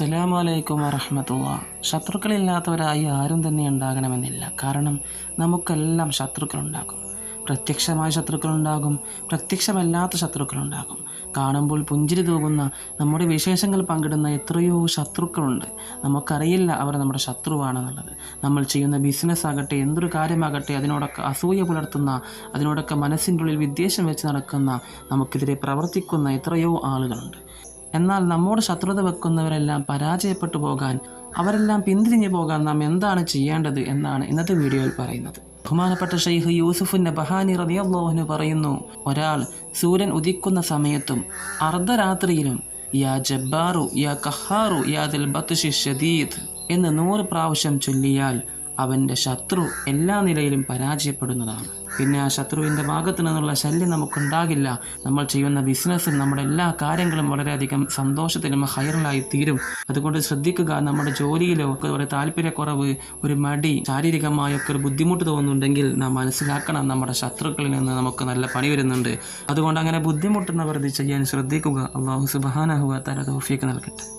അസ്സലാമു അലൈക്കും വറഹമത്തുള്ള. ശത്രുക്കളില്ലാത്തവരായി ആരും തന്നെ ഉണ്ടാകണമെന്നില്ല. കാരണം നമുക്കെല്ലാം ശത്രുക്കളുണ്ടാകും. പ്രത്യക്ഷമായ ശത്രുക്കളുണ്ടാകും. പ്രത്യക്ഷമല്ലാത്ത ശത്രുക്കളുണ്ടാകും. കാണുമ്പോൾ പുഞ്ചിരി തൂകുന്ന നമ്മുടെ വിശേഷങ്ങൾ പങ്കിടുന്ന എത്രയോ ശത്രുക്കളുണ്ട്. നമുക്കറിയില്ല അവർ നമ്മുടെ ശത്രുവാണെന്നുള്ളത്. നമ്മൾ ചെയ്യുന്ന ബിസിനസ് ആകട്ടെ എന്തൊരു കാര്യമാകട്ടെ അതിനോടൊക്കെ അസൂയ പുലർത്തുന്ന അതിനോടൊക്കെ മനസ്സിന്റെ ഉള്ളിൽ വിദ്വേഷം വെച്ച് നടക്കുന്ന നമുക്കെതിരെ പ്രവർത്തിക്കുന്ന എത്രയോ ആളുകളുണ്ട്. എന്നാൽ നമ്മോട് ശത്രുത വെക്കുന്നവരെല്ലാം പരാജയപ്പെട്ടു പോകാൻ അവരെല്ലാം പിന്തിരിഞ്ഞു പോകാൻ നാം എന്താണ് ചെയ്യേണ്ടത് എന്നാണ് ഇന്നത്തെ വീഡിയോയിൽ പറയുന്നത്. ബഹുമാനപ്പെട്ട ഷെയ്ഖ് യൂസുഫിന്റെ ബഹാനി റബിയല്ലോഹന് പറയുന്നു ഒരാൾ സൂര്യൻ ഉദിക്കുന്ന സമയത്തും അർദ്ധരാത്രിയിലും യാ ജബ്ബാറു യാ കഹാറു യാ ദിൽ ബത്ത് ഷദീദ് എന്ന് നൂറ് പ്രാവശ്യം ചൊല്ലിയാൽ അവന്റെ ശത്രു എല്ലാ നിലയിലും പരാജയപ്പെടുന്നതാണ്. പിന്നെ ആ ശത്രുവിന്റെ ഭാഗത്തു നിന്നുള്ള ശല്യം നമുക്കുണ്ടാകില്ല. നമ്മൾ ചെയ്യുന്ന ബിസിനസ്സിൽ നമ്മുടെ എല്ലാ കാര്യങ്ങളും വളരെയധികം സന്തോഷത്തിലും ഹൈറലായി തീരും. അതുകൊണ്ട് ശ്രദ്ധിക്കുക നമ്മുടെ ജോലിയിലോ ഒരു താല്പര്യക്കുറവ് ഒരു മടി ശാരീരികമായൊക്കെ ഒരു ബുദ്ധിമുട്ട് തോന്നുന്നുണ്ടെങ്കിൽ നാം മനസ്സിലാക്കണം നമ്മുടെ ശത്രുക്കളിൽ നിന്ന് നമുക്ക് നല്ല പണി വരുന്നുണ്ട്. അതുകൊണ്ട് അങ്ങനെ ബുദ്ധിമുട്ടുന്നവർ ഇത് ചെയ്യാൻ ശ്രദ്ധിക്കുക. അള്ളാഹു സുബാനഹുവ തല തോഫിക്ക് നൽകട്ടെ.